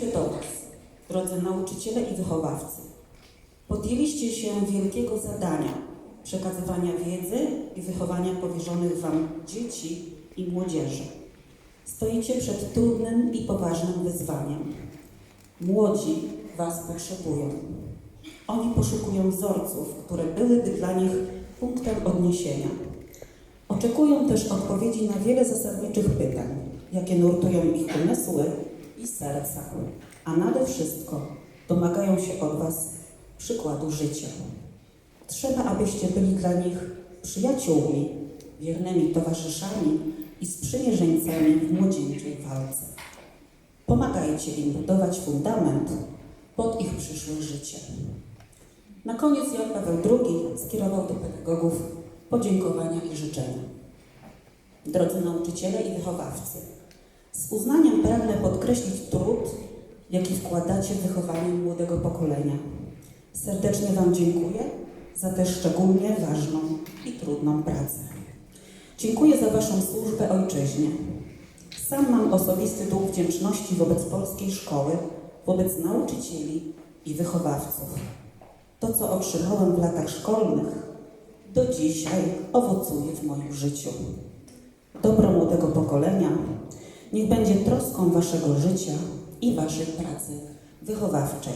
się do Was, drodzy nauczyciele i wychowawcy. Podjęliście się wielkiego zadania przekazywania wiedzy i wychowania powierzonych Wam dzieci i młodzieży. Stoicie przed trudnym i poważnym wyzwaniem. Młodzi Was potrzebują. Oni poszukują wzorców, które byłyby dla nich punktem odniesienia. Oczekują też odpowiedzi na wiele zasadniczych pytań, jakie nurtują ich umysły i serca, a nade wszystko domagają się od Was przykładu życia. Trzeba, abyście byli dla nich przyjaciółmi, wiernymi towarzyszami i sprzymierzeńcami w młodzieńczej walce. Pomagajcie im budować fundament pod ich przyszłe życie. Na koniec Jan Paweł II skierował do pedagogów podziękowania i życzenia. Drodzy nauczyciele i wychowawcy, z uznaniem pragnę podkreślić trud, jaki wkładacie w wychowanie młodego pokolenia. Serdecznie Wam dziękuję za tę szczególnie ważną i trudną pracę. Dziękuję za Waszą służbę ojczyźnie. Sam mam osobisty dług wdzięczności wobec polskiej szkoły, wobec nauczycieli i wychowawców. To, co otrzymałem w latach szkolnych, do dzisiaj owocuje w moim życiu. Niech będzie troską Waszego życia i Waszej pracy wychowawczej.